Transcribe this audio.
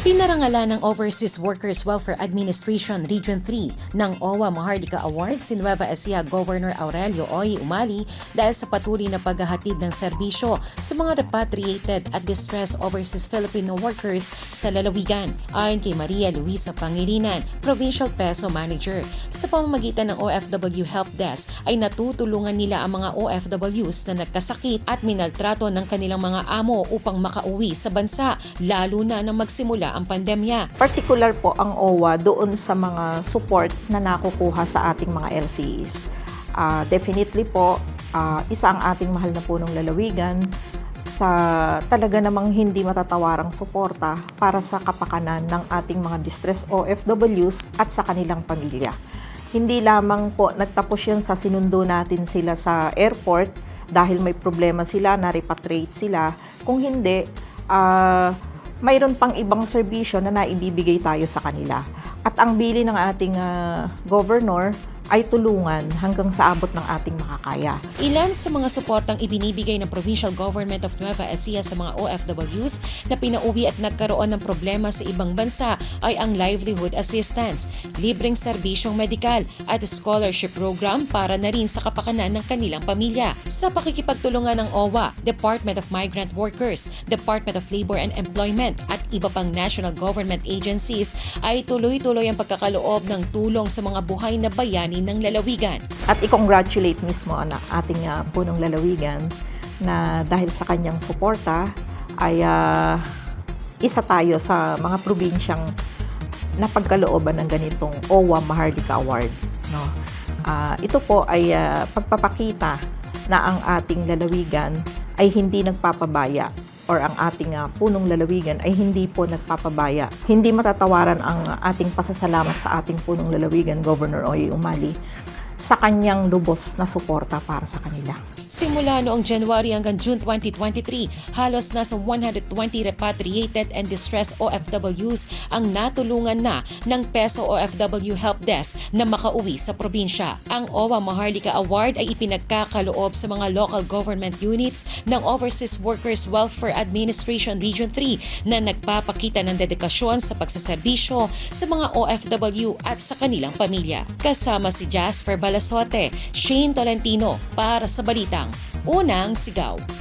Pinarangalan ng Overseas Workers Welfare Administration Region 3 ng OWA Maharlika Award si Nueva Ecija Governor Aurelio Oy Umali dahil sa patuloy na paghahatid ng serbisyo sa mga repatriated at distressed overseas Filipino workers sa lalawigan. Ayon kay Maria Luisa Pangilinan, Provincial Peso Manager, sa pamamagitan ng OFW Help Desk ay natutulungan nila ang mga OFWs na nagkasakit at minaltrato ng kanilang mga amo upang makauwi sa bansa lalo na nang magsimula ang pandemya. Particular po ang OWA doon sa mga support na nakukuha sa ating mga LCEs. Ah, definitely po, ah, isa ang ating mahal na punong lalawigan sa talaga namang hindi matatawarang suporta para sa kapakanan ng ating mga distress OFWs at sa kanilang pamilya. Hindi lamang po nagtapos yun sa sinundo natin sila sa airport dahil may problema sila, na-repatriate sila. Kung hindi, ah, mayroon pang ibang serbisyo na naibibigay tayo sa kanila. At ang bili ng ating ah, governor ay tulungan hanggang sa abot ng ating makakaya. Ilan sa mga suportang ibinibigay ng Provincial Government of Nueva Ecija sa mga OFWs na pinauwi at nagkaroon ng problema sa ibang bansa ay ang livelihood assistance, libreng serbisyong medikal at scholarship program para na rin sa kapakanan ng kanilang pamilya. Sa pakikipagtulungan ng OWA, Department of Migrant Workers, Department of Labor and Employment at iba pang national government agencies ay tuloy-tuloy ang pagkakaloob ng tulong sa mga buhay na bayani ng lalawigan. At i-congratulate mismo ang ating ah, punong lalawigan na dahil sa kanyang suporta ay ah, isa tayo sa mga probinsyang napagkalooban ng ganitong OWA Maharlika Award. No? Ah, ito po ay ah, pagpapakita na ang ating lalawigan ay hindi nagpapabaya or ang ating ah, punong lalawigan ay hindi po nagpapabaya. Hindi matatawaran ang ating pasasalamat sa ating punong lalawigan, Governor Oy Umali, sa kanyang lubos na suporta para sa kanila. Simula noong January hanggang June 2023, halos nasa 120 repatriated and distressed OFWs ang natulungan na ng Peso OFW Help Desk na makauwi sa probinsya. Ang OWA Maharlika Award ay ipinagkakaloob sa mga local government units ng Overseas Workers Welfare Administration Region 3 na nagpapakita ng dedikasyon sa pagsaserbisyo sa mga OFW at sa kanilang pamilya. Kasama si Jasper Balasote, Shane Tolentino para sa Balitang Unang Sigaw.